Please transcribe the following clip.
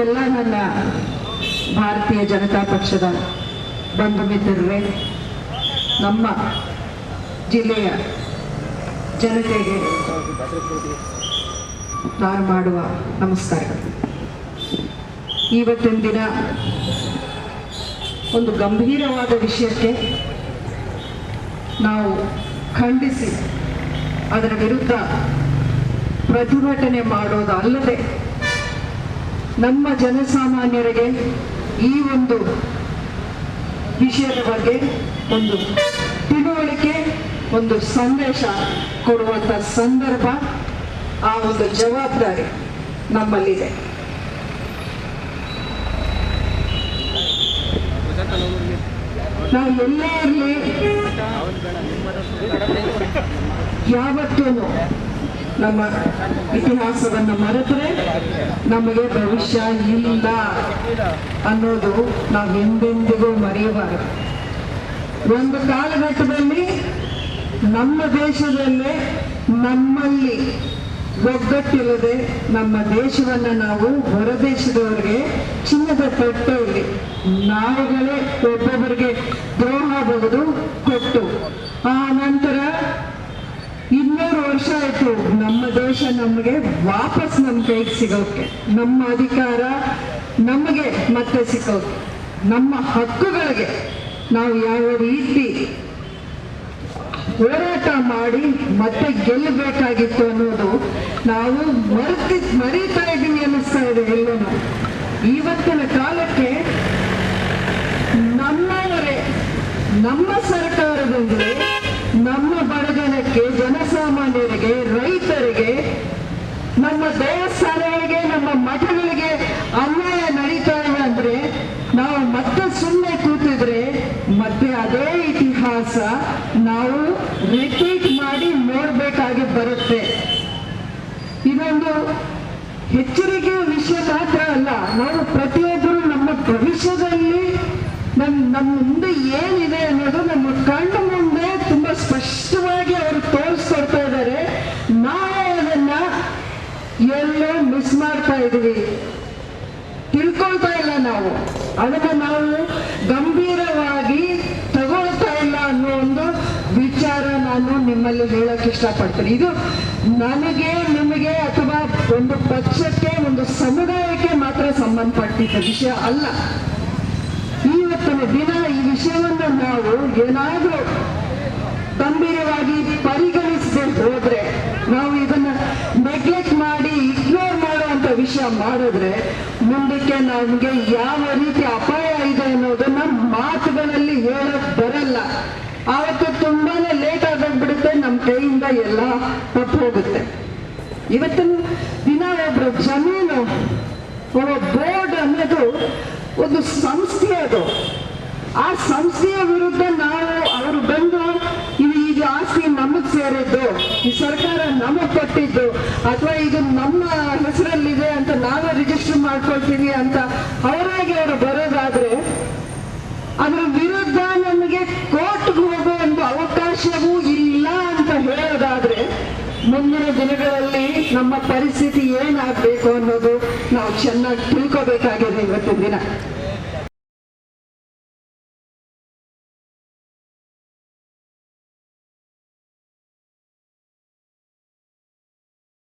ಎಲ್ಲ ನನ್ನ ಭಾರತೀಯ ಜನತಾ ಪಕ್ಷದ ಬಂಧು ಮಿತ್ರರೇ, ನಮ್ಮ ಜಿಲ್ಲೆಯ ಜನತೆಗೆ ನಾನು ಮಾಡುವ ನಮಸ್ಕಾರಗಳು ಇವತ್ತಿನ ದಿನ ಒಂದು ಗಂಭೀರವಾದ ವಿಷಯಕ್ಕೆ ನಾವು ಖಂಡಿಸಿ ಅದರ ವಿರುದ್ಧ ಪ್ರತಿಭಟನೆ ಮಾಡೋದಲ್ಲದೆ ನಮ್ಮ ಜನಸಾಮಾನ್ಯರಿಗೆ ಈ ಒಂದು ವಿಷಯದ ಬಗ್ಗೆ ಒಂದು ತಿಳುವಳಿಕೆ, ಒಂದು ಸಂದೇಶ ಕೊಡುವಂಥ ಸಂದರ್ಭ, ಆ ಒಂದು ಜವಾಬ್ದಾರಿ ನಮ್ಮಲ್ಲಿದೆ. ನಾವು ಎಲ್ಲೇ ಇರಲಿ ಯಾವತ್ತೂ ನಮ್ಮ ಇತಿಹಾಸವನ್ನು ಮರೆತರೆ ನಮಗೆ ಭವಿಷ್ಯ ಇಲ್ಲ ಅನ್ನೋದು ನಾವು ಎಂದೆಂದಿಗೂ ಮರೆಯಬಾರದು. ಒಂದು ಕಾಲಘಟ್ಟದಲ್ಲಿ ನಮ್ಮ ದೇಶದಲ್ಲೇ ನಮ್ಮಲ್ಲಿ ಒಗ್ಗಟ್ಟಿಲ್ಲದೆ ನಮ್ಮ ದೇಶವನ್ನ ನಾವು ಹೊರದೇಶದವರಿಗೆ ಚಿನ್ನದ ತಟ್ಟೆಯಲ್ಲಿ ನಾವುಗಳೇ ಒಬ್ಬೊಬ್ಬರಿಗೆ ದ್ರೋಹ ಬಹುದು ಕೊಟ್ಟು. ಆ ನಂತರ ಆಯ್ತು ನಮ್ಮ ದೇಶ ನಮಗೆ ವಾಪಸ್ ನಮ್ಮ ಕೈಗೆ ಸಿಗೋಕೆ. ನಮ್ಮ ಅಧಿಕಾರ ನಮಗೆ ಮತ್ತೆ ಸಿಕ್ಕೋಕೆ. ನಮ್ಮ ಹಕ್ಕುಗಳಿಗೆ ನಾವು ಯಾವ ರೀತಿ ಹೋರಾಟ ಮಾಡಿ ಮತ್ತೆ ಗೆಲ್ಲಬೇಕಾಗಿತ್ತು ಅನ್ನೋದು ನಾವು ಮರೆತಿ, ಮರೀತಾ ಇದ್ದೀವಿ ಅನ್ನಿಸ್ತಾ ಇದೆ ಎಲ್ಲನೂ. ಇವತ್ತಿನ ಕಾಲಕ್ಕೆ ನಮ್ಮವರೇ ನಮ್ಮ ಸರ್ಕಾರದಿಂದ ನಮ್ಮ ದೇವಸ್ಥಾನಗಳಿಗೆ, ನಮ್ಮ ಮಠಗಳಿಗೆ ಅನ್ಯಾಯ ನಡೀತಾ ಇದೆ ಅಂದ್ರೆ ನಾವು ಮತ್ತೆ ಸುಮ್ಮನೆ ಕೂತಿದ್ರೆ ಮತ್ತೆ ಅದೇ ಇತಿಹಾಸ ನಾವು ರಿಪೀಟ್ ಮಾಡಿ ನೋಡ್ಬೇಕಾಗಿ ಬರುತ್ತೆ. ಇದೊಂದು ಎಚ್ಚರಿಕೆಯ ವಿಷಯ ಮಾತ್ರ ಅಲ್ಲ, ನಾವು ಪ್ರತಿಯೊಬ್ಬರು ನಮ್ಮ ಭವಿಷ್ಯದಲ್ಲಿ ನಮ್ ನಮ್ಮ ಮುಂದೆ ಏನಿದೆ ಅನ್ನೋದು ನಮ್ಮ ಕಣ್ಣು ಮುಂದೆ ಎಲ್ಲೋ ಮಿಸ್ ಮಾಡ್ತಾ ಇದೀವಿ ತಿಳ್ಕೊಳ್ತಾ ಇಲ್ಲ ನಾವು. ಅದನ್ನು ನಾವು ಗಂಭೀರವಾಗಿ ತಗೊಳ್ತಾ ಇಲ್ಲ ಅನ್ನೋ ಒಂದು ವಿಚಾರ ನಾನು ನಿಮ್ಮಲ್ಲಿ ಹೇಳಕ್ ಇಷ್ಟಪಡ್ತೀನಿ. ಇದು ನನಗೆ, ನಿಮಗೆ ಅಥವಾ ಒಂದು ಪಕ್ಷಕ್ಕೆ, ಒಂದು ಸಮುದಾಯಕ್ಕೆ ಮಾತ್ರ ಸಂಬಂಧಪಟ್ಟಿದ್ದ ವಿಷಯ ಅಲ್ಲ. ಇವತ್ತಿನ ದಿನ ಈ ವಿಷಯವನ್ನು ನಾವು ಏನಾದರೂ ಗಂಭೀರವಾಗಿ ಪರಿಗಣಿಸದೆ ಹೋದ್ರೆ ವಿಷಯ ಮಾಡಿದ್ರೆ ಮುಂದಕ್ಕೆ ನಮ್ಗೆ ಯಾವ ರೀತಿ ಅಪಾಯ ಇದೆ ಅನ್ನೋದನ್ನ ಮಾತುಗಳಲ್ಲಿ ಹೇಳಕ್ ಬರಲ್ಲ. ಆವತ್ತು ತುಂಬಾನೇ ಲೇಟ್ ಆಗೋಗ್ಬಿಡುತ್ತೆ ನಮ್ಮ ಕೈಯಿಂದ ಎಲ್ಲ ತಪ್ಪು ಹೋಗುತ್ತೆ. ಇವತ್ತಿನ ದಿನ ಒಬ್ರು ಜಮೀನು, ಒಬ್ಬ ಬೋರ್ಡ್ ಅನ್ನೋದು ಒಂದು ಸಂಸ್ಥೆ ಅದು. ಆ ಸಂಸ್ಥೆಯ ವಿರುದ್ಧ ನಾವು, ಅವರು ಬಂದು ಈಗ ಆಸ್ತಿ ನಮಗ್ ಸೇರಿದ್ದು? ಈ ಸರ್ಕಾರ ನಮಗ್ ಕೊಟ್ಟಿದ್ದು ಅಥವಾ ಇದು ನಮ್ಮ ಹೆಸರಲ್ಲಿದೆ ಅಂತ ನಾವೇ ರಿಜಿಸ್ಟರ್ ಮಾಡ್ಕೊಳ್ತೀವಿ ಅಂತ ಅವರಾಗಿ ಅವರು ಬರೋದಾದ್ರೆ ಅದರ ವಿರುದ್ಧ ನಮಗೆ ಕೋರ್ಟ್ಗೆ ಹೋಗೋ ಒಂದು ಅವಕಾಶವೂ ಇಲ್ಲ ಅಂತ ಹೇಳೋದಾದ್ರೆ ಮುಂದಿನ ದಿನಗಳಲ್ಲಿ ನಮ್ಮ ಪರಿಸ್ಥಿತಿ ಏನಾಗಬೇಕು ಅನ್ನೋದು ನಾವು ಚೆನ್ನಾಗಿ ತಿಳ್ಕೋಬೇಕಾಗಿದೆ ಇವತ್ತಿನ ದಿನ.